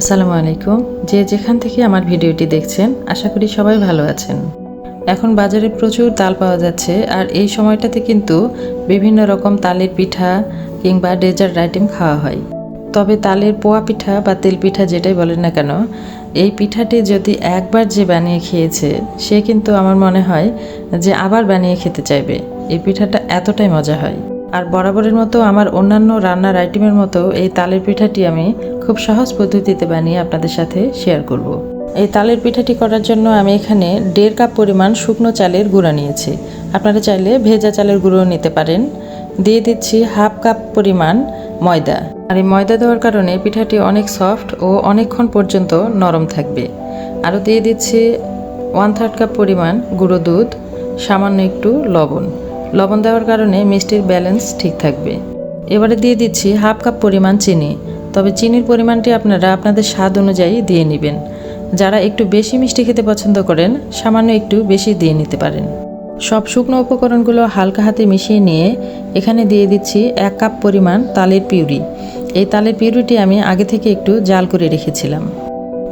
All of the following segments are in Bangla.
আসসালামু আলাইকুম। যে যেখান থেকে আমার ভিডিওটি দেখছেন, আশা করি সবাই ভালো আছেন। এখন বাজারে প্রচুর তাল পাওয়া যাচ্ছে, আর এই সময়টাতে কিন্তু বিভিন্ন রকম তালের পিঠা কিংবা ডেজার্ট আইটেম খাওয়া হয়। তবে তালের পোয়া পিঠা বা তেল পিঠা যেটাই বলেন না কেন, এই পিঠাটি যদি একবার যে বানিয়ে খেয়েছে, সে কিন্তু আমার মনে হয় যে আবার বানিয়ে খেতে চাইবে। এই পিঠাটা এতটাই মজা হয়। আর বরাবরের মতো আমার অন্যান্য রান্নার আইটেমের মতো এই তালের পিঠাটি আমি খুব সহজ পদ্ধতিতে বানিয়ে আপনাদের সাথে শেয়ার করব। এই তালের পিঠাটি করার জন্য আমি এখানে দেড় কাপ পরিমাণ শুকনো চালের গুঁড়া নিয়েছি। আপনারা চাইলে ভেজা চালের গুঁড়ো নিতে পারেন। দিয়ে দিচ্ছি হাফ কাপ পরিমাণ ময়দা। আর এই ময়দা দেওয়ার কারণে পিঠাটি অনেক সফট ও অনেকক্ষণ পর্যন্ত নরম থাকবে। আরও দিয়ে দিচ্ছি ওয়ান থার্ড কাপ পরিমাণ গুঁড়ো দুধ, সামান্য একটু লবণ। লবণ দেওয়ার কারণে মিষ্টির ব্যালেন্স ঠিক থাকবে। এবারে দিয়ে দিচ্ছি হাফ কাপ পরিমাণ চিনি। তবে চিনির পরিমাণটি আপনারা আপনাদের স্বাদ অনুযায়ী দিয়ে নেবেন। যারা একটু বেশি মিষ্টি খেতে পছন্দ করেন, সামান্য একটু বেশি দিয়ে নিতে পারেন। সব শুকনো উপকরণগুলো হালকা হাতে মিশিয়ে নিয়ে এখানে দিয়ে দিচ্ছি এক কাপ পরিমাণ তালের পিউরি। এই তালের পিউরিটি আমি আগে থেকে একটু জাল করে রেখেছিলাম।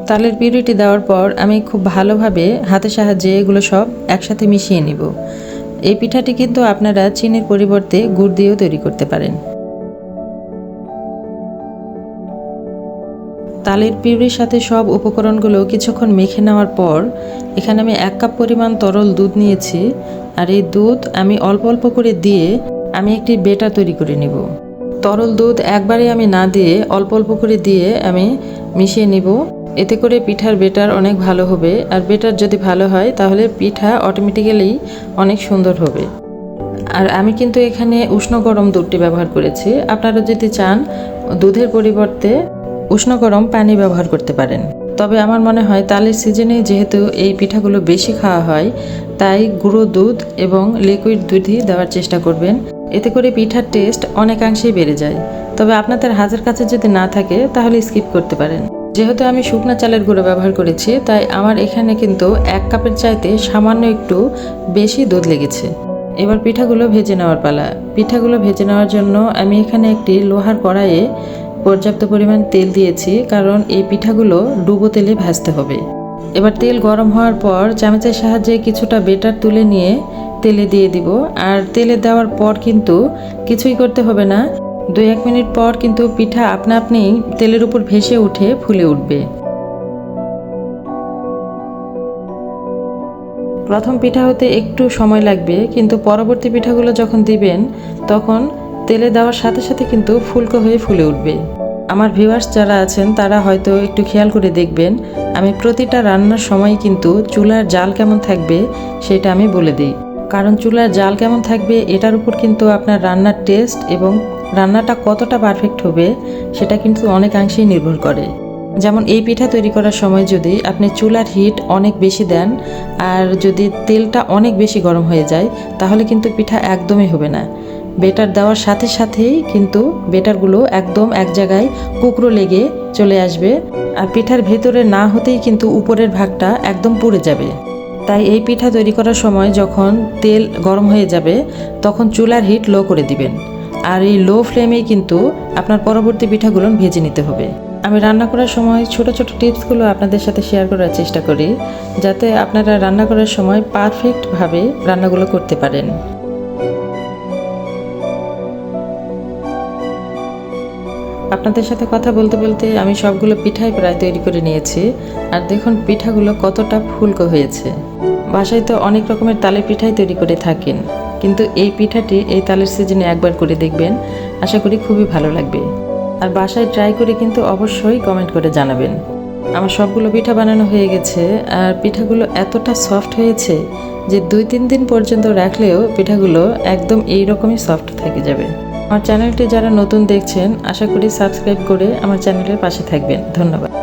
তালের পিউরিটি দেওয়ার পর আমি খুব ভালোভাবে হাতের সাহায্যে এগুলো সব একসাথে মিশিয়ে নিব। এই পিঠাটি কিন্তু আপনারা চিনির পরিবর্তে গুড় দিয়েও তৈরি করতে পারেন। তালের পিউরির সাথে সব উপকরণগুলো কিছুক্ষণ মেখে নেওয়ার পর, এখানে আমি এক কাপ পরিমাণ তরল দুধ নিয়েছি, আর এই দুধ আমি অল্প অল্প করে দিয়ে আমি একটি বেটা তৈরি করে নেব। তরল দুধ একবারে আমি না দিয়ে অল্প অল্প করে দিয়ে আমি মিশিয়ে নিব। এতে করে পিঠার বেটার অনেক ভালো হবে। আর বেটার যদি ভালো হয়, তাহলে পিঠা অটোমেটিক্যালি অনেক সুন্দর হবে। আর আমি কিন্তু এখানে উষ্ণ গরম দুধটি ব্যবহার করেছি। আপনারা যদি চান, দুধের পরিবর্তে উষ্ণ গরম পানি ব্যবহার করতে পারেন। তবে আমার মনে হয়, তালের সিজনে যেহেতু এই পিঠাগুলো বেশি খাওয়া হয়, তাই গুঁড়ো দুধ এবং লিকুইড দুধই দেওয়ার চেষ্টা করবেন। এতে করে পিঠার টেস্ট অনেকাংশেই বেড়ে যায়। তবে আপনাদের হাতের কাছে যদি না থাকে, তাহলে স্কিপ করতে পারেন। যেহেতু আমি শুকনা চালের গুঁড়ো ব্যবহার করেছি, তাই আমার এখানে কিন্তু এক কাপের চাইতে সামান্য একটু বেশি দুধ লেগেছে। এবার পিঠাগুলো ভেজে নেওয়ার পালা। পিঠাগুলো ভেজে নেওয়ার জন্য আমি এখানে একটি লোহার কড়াইয়ে পর্যাপ্ত পরিমাণ তেল দিয়েছি, কারণ এই পিঠাগুলো ডুবো তেলে ভাজতে হবে। এবার তেল গরম হওয়ার পর চামচের সাহায্যে কিছুটা বেটার তুলে নিয়ে তেলে দিয়ে দিব। আর তেলে দেওয়ার পর কিন্তু কিছুই করতে হবে না। দুই এক মিনিট পর কিন্তু পিঠা আপনা আপনি তেলের উপর ভেসে উঠে ফুলে উঠবে। প্রথম পিঠা হতে একটু সময় লাগবে, কিন্তু পরবর্তী পিঠাগুলো যখন দিবেন, তখন তেলে দেওয়ার সাথে সাথে কিন্তু ফুলকো হয়ে ফুলে উঠবে। আমার ভিউয়ার্স যারা আছেন, তারা হয়তো একটু খেয়াল করে দেখবেন, আমি প্রতিটা রান্নার সময় কিন্তু চুলার জাল কেমন থাকবে, সেটা আমি বলে দিই। কারণ চুলার জাল কেমন থাকবে, এটার উপর কিন্তু আপনার রান্নার টেস্ট এবং রান্নাটা কতটা পারফেক্ট হবে, সেটা কিন্তু অনেকাংশেই নির্ভর করে। যেমন এই পিঠা তৈরি করার সময় যদি আপনি চুলার হিট অনেক বেশি দেন, আর যদি তেলটা অনেক বেশি গরম হয়ে যায়, তাহলে কিন্তু পিঠা একদমই হবে না। বেটার দেওয়ার সাথে সাথেই কিন্তু বেটারগুলো একদম এক জায়গায় কুকরো লেগে চলে আসবে, আর পিঠার ভেতরে না হতেই কিন্তু উপরের ভাগটা একদম পুড়ে যাবে। তাই এই পিঠা তৈরি করার সময় যখন তেল গরম হয়ে যাবে, তখন চুলার হিট লো করে দিবেন। আর এই লো ফ্লেমেই কিন্তু আপনার পরবর্তী পিঠাগুলো ভেজে নিতে হবে। আমি রান্না করার সময় ছোট ছোট টিপসগুলো আপনাদের সাথে শেয়ার করার চেষ্টা করি, যাতে আপনারা রান্না করার সময় পারফেক্টভাবে রান্নাগুলো করতে পারেন। আপনাদের সাথে কথা বলতে বলতে আমি সবগুলো পিঠাই প্রায় তৈরি করে নিয়েছি, আর দেখুন পিঠাগুলো কতটা ফুলকো হয়েছে। বাসায় তো অনেক রকমের তালের পিঠাই তৈরি করে থাকেন। কিন্তু এই পিঠাটি এই তালের সিজনে একবার করে দেখবেন। আশা করি খুবই ভালো লাগবে। আর বাসায় ট্রাই করে কিন্তু অবশ্যই কমেন্ট করে জানাবেন। আমার সবগুলো পিঠা বানানো হয়ে গেছে আর পিঠাগুলো এতটা সফট হয়েছে যে দুই তিন দিন পর্যন্ত রাখলেও পিঠাগুলো একদম এই রকমই সফট থেকে যাবে। আমার চ্যানেলটি যারা নতুন দেখছেন, আশা করি সাবস্ক্রাইব করে আমার চ্যানেলের পাশে থাকবেন। ধন্যবাদ।